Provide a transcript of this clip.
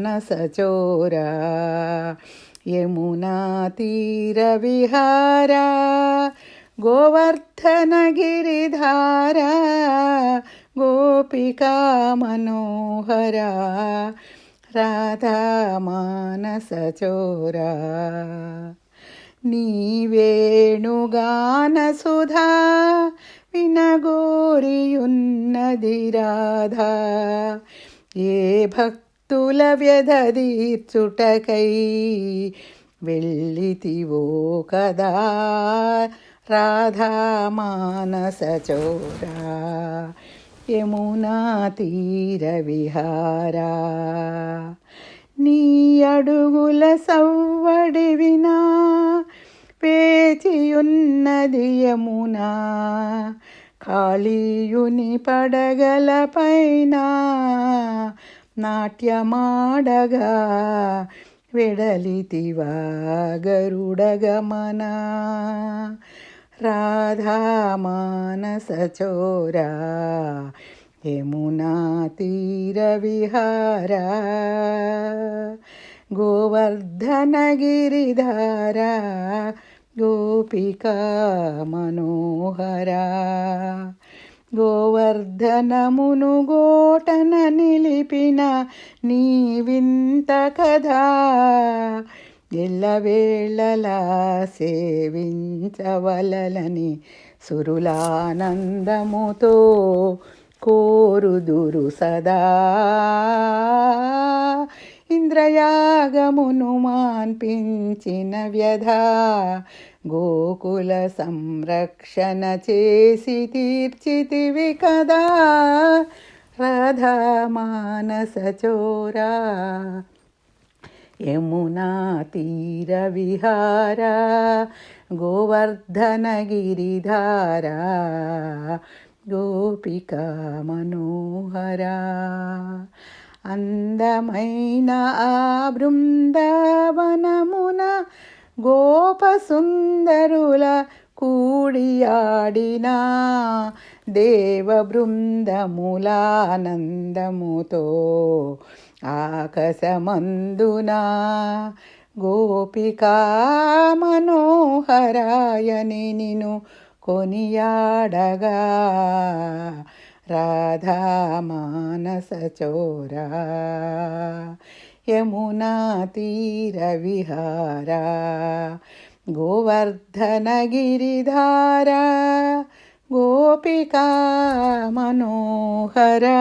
రాధామానసచోరా యమునా తీరవిహారా గోవర్ధనగిరిధారా గోపికా మనోహరా రాధామానసచోరా నీవేణుగానసుధా వినగోరియున్నది రాధా ఏ భక్తుల వ్యధదీర్చుటకై వెళ్ళితివో కదా. రాధా మానసచోరా యమునా తీర విహారా. నీ అడుగుల సవ్వడి వినా వేచియున్నది యమునా. కాళీయుని పడగల పైన నాట్యమాడగా వెడలితివా గరుడగమనా రాధా మానసచోరా యమునా తీర విహారా గోవర్ధనగిరిధారా గోపికా మనోహరా గోవర్ధనమును గోటన నిలిపిన నీ వింత కథా ఎల్లవేళలా సేవించవలలని సురులానందముతో కోరుదురు సదా. ఇంద్రయాగమును మాన్పించిన వ్యధ గోకుల సంరక్షణ చేసి తీర్చితివి కదా. రాధా మానస చోరా. యమునా తీర విహారా. గోవర్ధనగిరిధారా గోపికా మనోహరా. అందమైన ఆ బృందావనమున గోపసుందరుల కూడియాడినా దేవ బృందములానందముతో ఆకాశమందున గోపికా మనోహరాయని నిను కొనియాడగా. राधा मानस चोरा यमुना गोवर्धन गोवर्धनगिरिधारा। गोपिका मनोहरा।